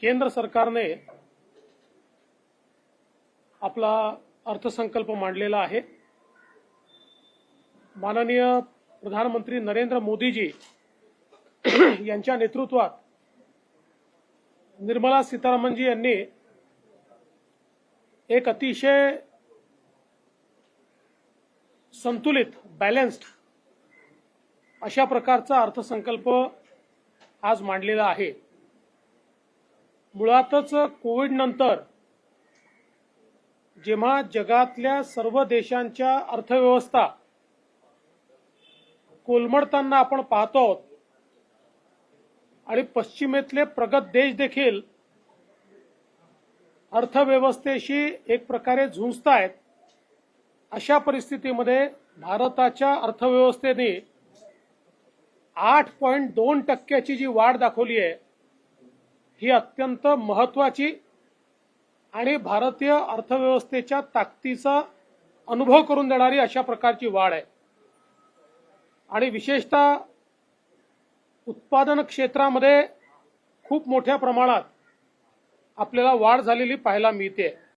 केंद्र सरकारने आपला अर्थसंकल्प मांडलेला आहे. माननीय प्रधानमंत्री नरेंद्र मोदीजी यांच्या नेतृत्वात निर्मला सीतारामनजी यांनी एक अतिशय संतुलित बॅलन्स्ड अशा प्रकारचा अर्थसंकल्प आज मांडलेला आहे. मुळातच कोविड नंतर जेव्हा जगातल्या सर्व देशांच्या अर्थव्यवस्था कोलमडताना आपण पाहतो आणि पश्चिमेतले प्रगत देश देखील अर्थव्यवस्थेशी एक प्रकारे झुंजतायत अशा परिस्थितीमध्ये भारताच्या अर्थव्यवस्थेने आठ पॉईंट दोन टक्क्याची जी वाढ दाखवली आहे ही अत्यंत महत्वाची आणि भारतीय अर्थव्यवस्थेच्या ताकदीचा अनुभव करून देणारी अशा प्रकारची वाढ आहे. आणि विशेषतः उत्पादन क्षेत्रामध्ये खूप मोठ्या प्रमाणात आपल्याला वाढ झालेली पाहायला मिळते.